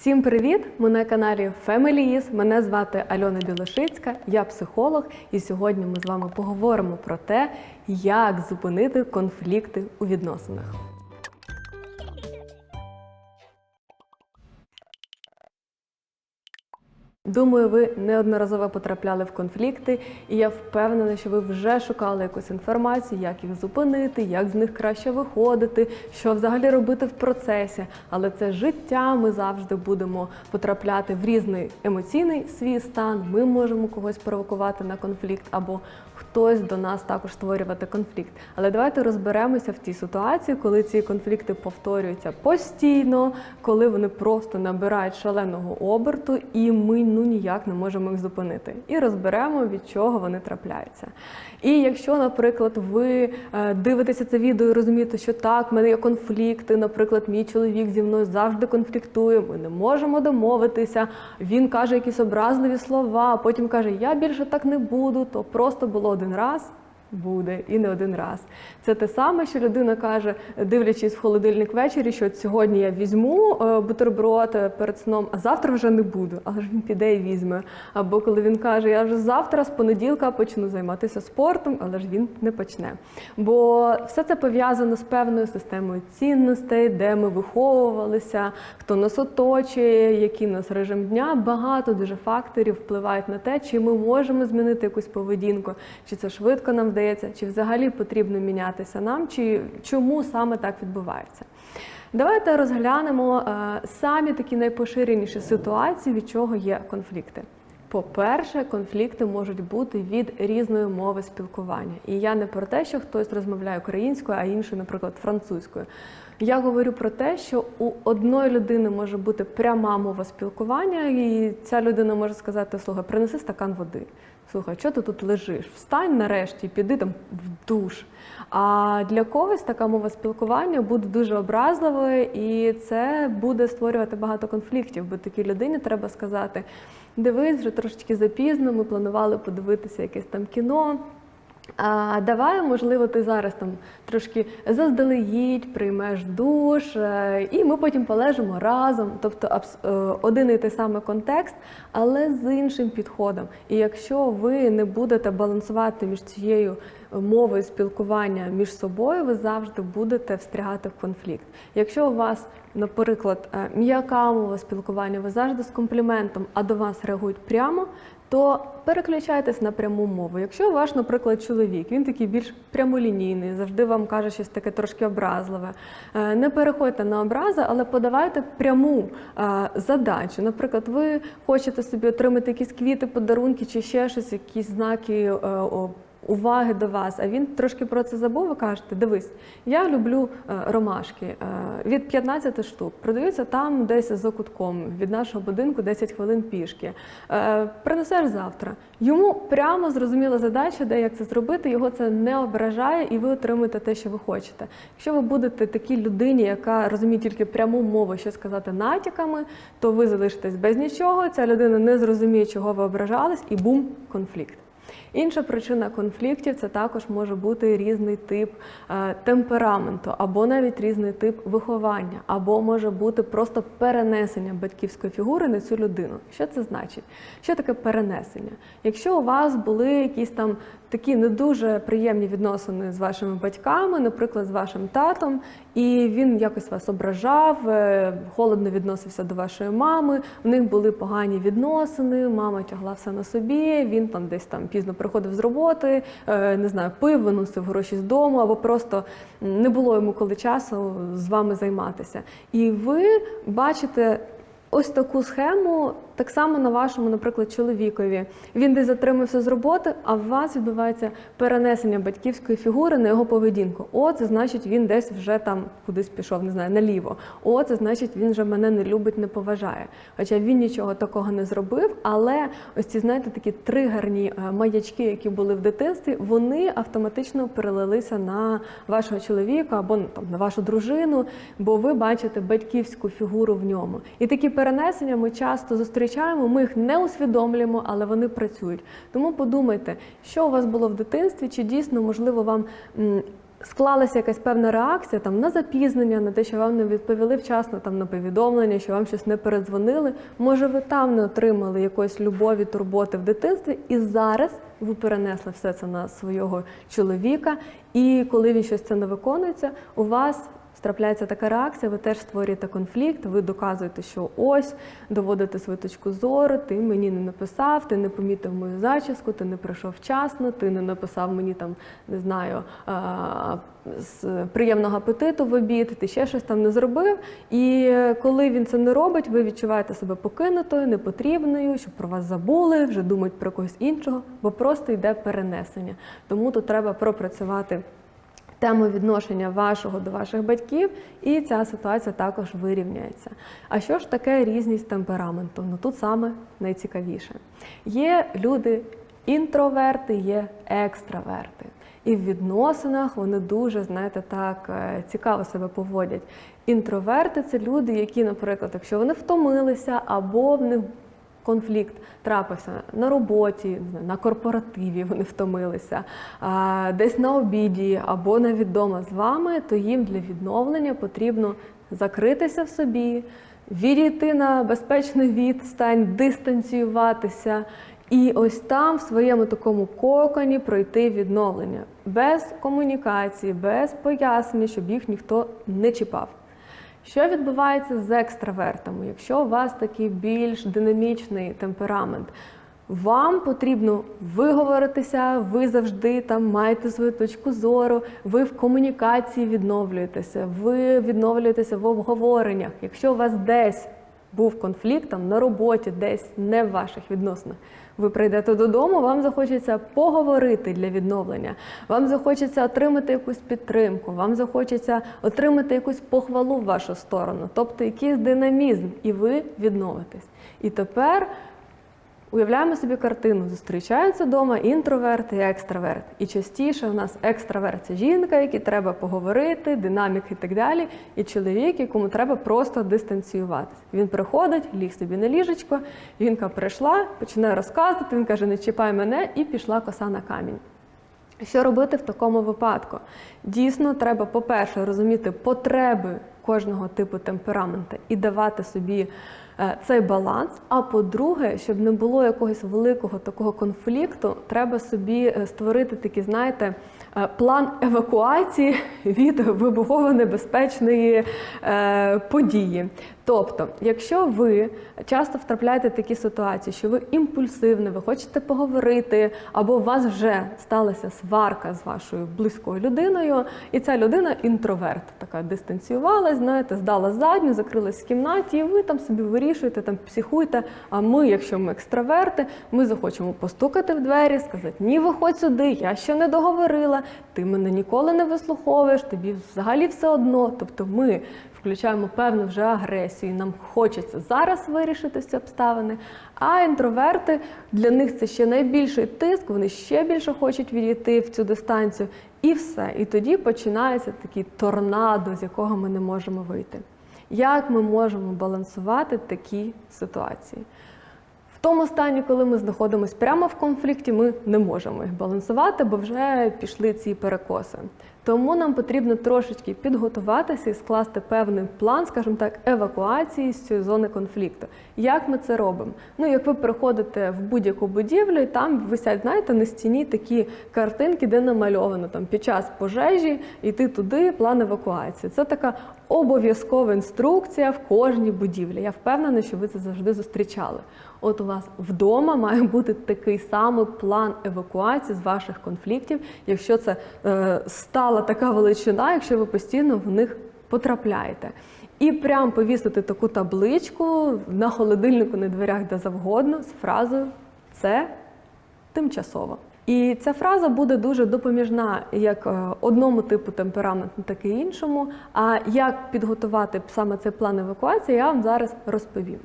Всім привіт! Ми на каналі Family Мене звати Альона Білошицька, я психолог, і сьогодні ми з вами поговоримо про те, як зупинити конфлікти у відносинах. Думаю, ви неодноразово потрапляли в конфлікти, і я впевнена, що ви вже шукали якусь інформацію, як їх зупинити, як з них краще виходити, що взагалі робити в процесі. Але це життя. Ми завжди будемо потрапляти в різний емоційний свій стан. Ми можемо когось провокувати на конфлікт, або хтось до нас також створювати конфлікт. Але давайте розберемося в тій ситуації, коли ці конфлікти повторюються постійно, коли вони просто набирають шаленого оберту, і ми ну ніяк не можемо їх зупинити. І розберемо, від чого вони трапляються. І якщо, наприклад, ви е, дивитеся це відео і розумієте, що так, в мене є конфлікти, наприклад, мій чоловік зі мною завжди конфліктує, ми не можемо домовитися, він каже якісь образливі слова, а потім каже, я більше так не буду, то просто було один раз. Буде і не один раз. Це те саме, що людина каже, дивлячись в холодильник ввечері, що от сьогодні я візьму е, бутерброд перед сном, а завтра вже не буду. Але ж він піде і візьме. Або коли він каже, я вже завтра з понеділка почну займатися спортом, але ж він не почне. Бо все це пов'язано з певною системою цінностей, де ми виховувалися, хто нас оточує, який нас режим дня. Багато дуже факторів впливають на те, чи ми можемо змінити якусь поведінку, чи це швидко нам вдається, чи взагалі потрібно мінятися нам, чи чому саме так відбувається. Давайте розглянемо е, самі такі найпоширеніші ситуації, від чого є конфлікти. По-перше, конфлікти можуть бути від різної мови спілкування. І я не про те, що хтось розмовляє українською, а інший, наприклад, французькою. Я говорю про те, що у одної людини може бути пряма мова спілкування, і ця людина може сказати: слухай, принеси стакан води. Слухай, що ти тут лежиш? Встань нарешті, піди там в душ. А для когось така мова спілкування буде дуже образливою, і це буде створювати багато конфліктів, бо такій людині треба сказати: дивись, вже трошечки запізно, ми планували подивитися якесь там кіно. А давай, можливо, ти зараз там трошки заздалегідь, приймеш душ, е, і ми потім полежимо разом. Тобто е, один і той самий контекст, але з іншим підходом. І якщо ви не будете балансувати між цією мовою спілкування між собою, ви завжди будете встрягати в конфлікт. Якщо у вас, наприклад, е, м'яка мова спілкування, ви завжди з компліментом, а до вас реагують прямо то переключайтесь на пряму мову. Якщо ваш, наприклад, чоловік, він такий більш прямолінійний, завжди вам каже щось таке трошки образливе. е, Не переходьте на образи, але подавайте пряму е, задачу. Наприклад, ви хочете собі отримати якісь квіти, подарунки чи ще щось, якісь знаки. Уваги до вас, а він трошки про це забув. Ви кажете, дивись, я люблю е, ромашки е, від 15 штук. Продаються там десь за кутком від нашого будинку 10 хвилин пішки. Е, принесеш завтра. Йому прямо зрозуміла задача, де як це зробити. Його це не ображає, і ви отримуєте те, що ви хочете. Якщо ви будете такій людині, яка розуміє тільки пряму мову, що сказати натяками, то ви залишитесь без нічого. Ця людина не зрозуміє, чого ви ображались, і бум, конфлікт. Інша причина конфліктів це також може бути різний тип е, темпераменту, або навіть різний тип виховання, або може бути просто перенесення батьківської фігури на цю людину. Що це значить? Що таке перенесення? Якщо у вас були якісь там такі не дуже приємні відносини з вашими батьками, наприклад, з вашим татом, і він якось вас ображав, е, холодно відносився до вашої мами, в них були погані відносини, мама тягла все на собі, він там десь там пізно приходив з роботи, е, не знаю, пив, виносив гроші з дому, або просто не було йому коли часу з вами займатися. І ви бачите. Ось таку схему так само на вашому, наприклад, чоловікові. Він десь затримався з роботи, а в вас відбувається перенесення батьківської фігури на його поведінку. О, це значить, він десь вже там кудись пішов, не знаю, наліво. О, це значить, він вже мене не любить, не поважає. Хоча він нічого такого не зробив, але ось ці, знаєте, такі тригерні е, маячки, які були в дитинстві, вони автоматично перелилися на вашого чоловіка або ну, там на вашу дружину, бо ви бачите батьківську фігуру в ньому. І такі перенесення ми часто зустрічаємо, ми їх не усвідомлюємо, але вони працюють. Тому подумайте, що у вас було в дитинстві, чи дійсно можливо вам. склалася якась певна реакція там на запізнення, на те, що вам не відповіли вчасно там на повідомлення, що вам щось не передзвонили. Може, ви там не отримали якоїсь любові, турботи в дитинстві, і зараз ви перенесли все це на свого чоловіка. І коли він щось це не виконується, у вас Трапляється така реакція, ви теж створюєте конфлікт, ви доказуєте, що ось доводите свою точку зору, ти мені не написав, ти не помітив мою зачіску, ти не прийшов вчасно, ти не написав мені там, не знаю, з приємного апетиту в обід, ти ще щось там не зробив. І коли він це не робить, ви відчуваєте себе покинутою, непотрібною, що про вас забули, вже думають про когось іншого, бо просто йде перенесення. Тому тут треба пропрацювати тему відношення вашого до ваших батьків, і ця ситуація також вирівняється. А що ж таке різність темпераменту? Ну тут саме найцікавіше. Є люди інтроверти, є екстраверти. І в відносинах вони дуже, знаєте, так е, цікаво себе поводять. Інтроверти це люди, які, наприклад, якщо вони втомилися або в них конфлікт трапився на роботі, на корпоративі вони втомилися, десь на обіді або навіть з вами, то їм для відновлення потрібно закритися в собі, відійти на безпечний відстань, дистанціюватися. І ось там, в своєму такому коконі, пройти відновлення без комунікації, без пояснення, щоб їх ніхто не чіпав. Що відбувається з екстравертами? Якщо у вас такий більш динамічний темперамент, вам потрібно виговоритися, ви завжди там маєте свою точку зору, ви в комунікації відновлюєтеся, ви відновлюєтеся в обговореннях. Якщо у вас десь був конфліктом на роботі, десь не в ваших відносинах. Ви прийдете додому, вам захочеться поговорити для відновлення, вам захочеться отримати якусь підтримку, вам захочеться отримати якусь похвалу в вашу сторону, тобто якийсь динамізм, і ви відновитесь. І тепер Уявляємо собі картину, зустрічаються вдома інтроверт і екстраверт. І частіше у нас екстраверт це жінка, якій треба поговорити, динамік і так далі. І чоловік, якому треба просто дистанціюватися. Він приходить, ліг собі на ліжечко, жінка прийшла, починає розказувати, він каже, не чіпай мене, і пішла коса на камінь. Що робити в такому випадку? Дійсно, треба, по-перше, розуміти потреби кожного типу темпераменту і давати собі цей баланс. А по-друге, щоб не було якогось великого такого конфлікту, треба собі е, створити такі, знаєте, е, план евакуації від вибухово-небезпечної події. Тобто, якщо ви часто втрапляєте в такі ситуації, що ви імпульсивні, ви хочете поговорити, або у вас вже сталася сварка з вашою близькою людиною, і ця людина інтроверт, така дистанціювалась, знаєте, здала задню, закрилась в кімнаті, і ви там собі вирішуєте, там психуєте. А ми, якщо ми екстраверти, ми захочемо постукати в двері, сказати Ні, виходь сюди, я ще не договорила, ти мене ніколи не вислуховуєш, тобі взагалі все одно. Тобто ми включаємо певну вже агресію. Нам хочеться зараз вирішити всі обставини. А інтроверти для них це ще найбільший тиск, вони ще більше хочуть відійти в цю дистанцію. І все. І тоді починається такий торнадо, з якого ми не можемо вийти. Як ми можемо балансувати такі ситуації? В тому стані, коли ми знаходимося прямо в конфлікті, ми не можемо їх балансувати, бо вже пішли ці перекоси. Тому нам потрібно трошечки підготуватися і скласти певний план, скажімо так, евакуації з цієї зони конфлікту. Як ми це робимо? Ну, як ви приходите в будь-яку будівлю, і там висять, знаєте, на стіні такі картинки, де намальовано там під час пожежі йти туди, план евакуації. Це така обов'язкова інструкція в кожній будівлі. Я впевнена, що ви це завжди зустрічали. От у вас вдома має бути такий самий план евакуації з ваших конфліктів, якщо це е, стала така величина, якщо ви постійно в них потрапляєте. І прям повісити таку табличку на холодильнику, на дверях, де завгодно, з фразою Це тимчасово. І ця фраза буде дуже допоміжна як е, одному типу темпераменту, так і іншому. А як підготувати саме цей план евакуації, я вам зараз розповім.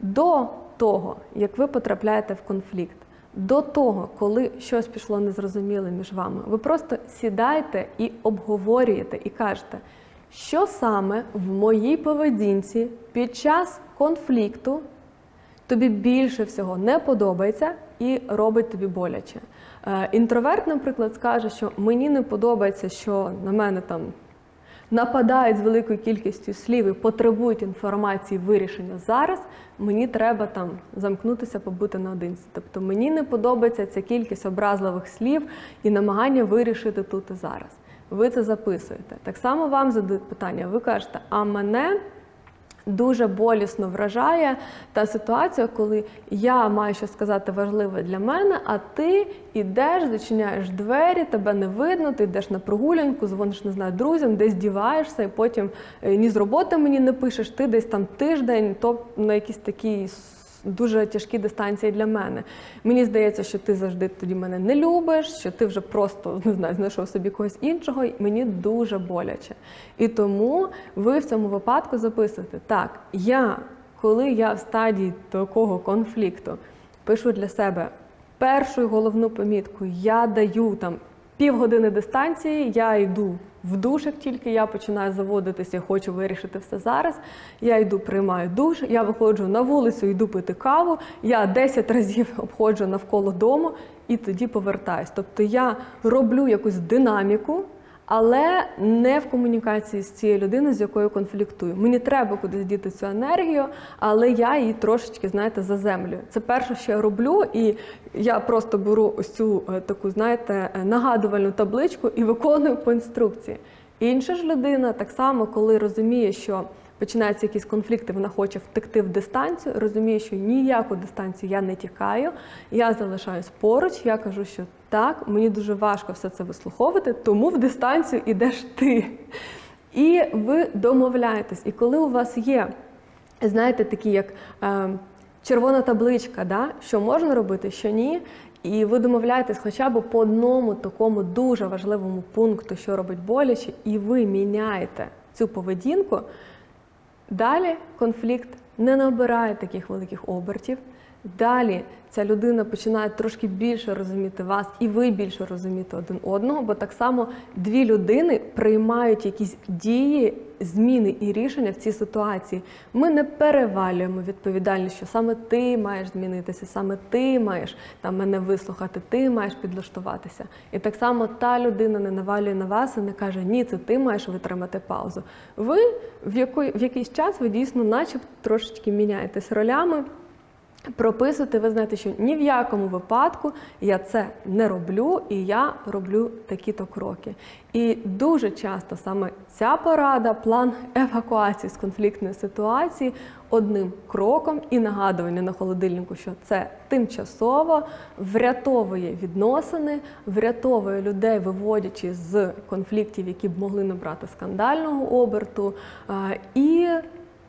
До того, як ви потрапляєте в конфлікт, до того, коли щось пішло незрозуміле між вами, ви просто сідаєте і обговорюєте, і кажете, що саме в моїй поведінці під час конфлікту тобі більше всього не подобається, і робить тобі боляче. Е, Інтроверт, наприклад, скаже, що мені не подобається, що на мене там нападають з великою кількістю слів і потребують інформації вирішення зараз, мені треба там замкнутися, побути наодинці. Тобто мені не подобається ця кількість образливих слів і намагання вирішити тут і зараз. Ви це записуєте. Так само вам задають питання. Ви кажете, а мене дуже болісно вражає та ситуація, коли я маю щось сказати важливе для мене, а ти йдеш, зачиняєш двері, тебе не видно, ти йдеш на прогулянку, дзвониш, не знаю, друзям, десь діваєшся, і потім е, ні з роботи мені не пишеш, ти десь там тиждень, то на якісь такі дуже тяжкі дистанції для мене. Мені здається, що ти завжди тоді мене не любиш, що ти вже просто не знаю, знайшов собі когось іншого, і мені дуже боляче. І тому ви в цьому випадку записуєте так, я, коли я в стадії такого конфлікту, пишу для себе першу головну помітку, я даю там півгодини дистанції, я йду в душ, як тільки я починаю заводитися, хочу вирішити все зараз. Я йду, приймаю душ, я виходжу на вулицю, йду пити каву. Я 10 разів обходжу навколо дому і тоді повертаюсь. Тобто я роблю якусь динаміку. Але не в комунікації з цією людиною, з якою конфліктую. Мені треба кудись діти цю енергію, але я її трошечки, знаєте, заземлюю. Це перше, що я роблю, і я просто беру ось цю е, таку, знаєте, е, нагадувальну табличку і виконую по інструкції. Інша ж людина так само, коли розуміє, що починаються якісь конфлікти, вона хоче втекти в дистанцію, розуміє, що ніяку дистанцію я не тікаю, я залишаюсь поруч, я кажу, що так, мені дуже важко все це вислуховувати, тому в дистанцію ідеш ти. І ви домовляєтесь. І коли у вас є, знаєте, такі як е, червона табличка, да, що можна робити, що ні. І ви домовляєтесь хоча б по одному такому дуже важливому пункту, що робить боляче, і ви міняєте цю поведінку, Далі конфлікт не набирає таких великих обертів. Далі ця людина починає трошки більше розуміти вас, і ви більше розуміти один одного, бо так само дві людини приймають якісь дії, зміни і рішення в цій ситуації. Ми не перевалюємо відповідальність, що саме ти маєш змінитися, саме ти маєш там мене вислухати, ти маєш підлаштуватися. І так само та людина не навалює на вас і не каже, ні, це ти маєш витримати паузу. Ви в, якої, в якийсь час ви дійсно, начебто, трошечки міняєтесь ролями. Прописувати, ви знаєте, що ні в якому випадку я це не роблю, і я роблю такі-то кроки. І дуже часто саме ця порада, план евакуації з конфліктної ситуації одним кроком і нагадування на холодильнику, що це тимчасово врятовує відносини, врятовує людей, виводячи з конфліктів, які б могли набрати скандального оберту. І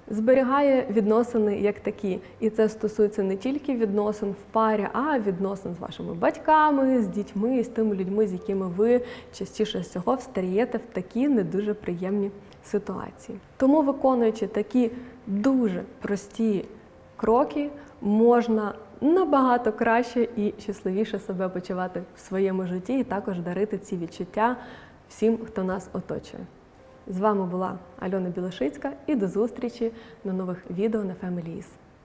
зберігає відносини як такі. І це стосується не тільки відносин в парі, а відносин з вашими батьками, з дітьми, з тими людьми, з якими ви частіше всього встаєте в такі не дуже приємні ситуації. Тому, виконуючи такі дуже прості кроки, можна набагато краще і щасливіше себе почувати в своєму житті, і також дарити ці відчуття всім, хто нас оточує. З вами була Альона Білошицька і до зустрічі на нових відео на Families.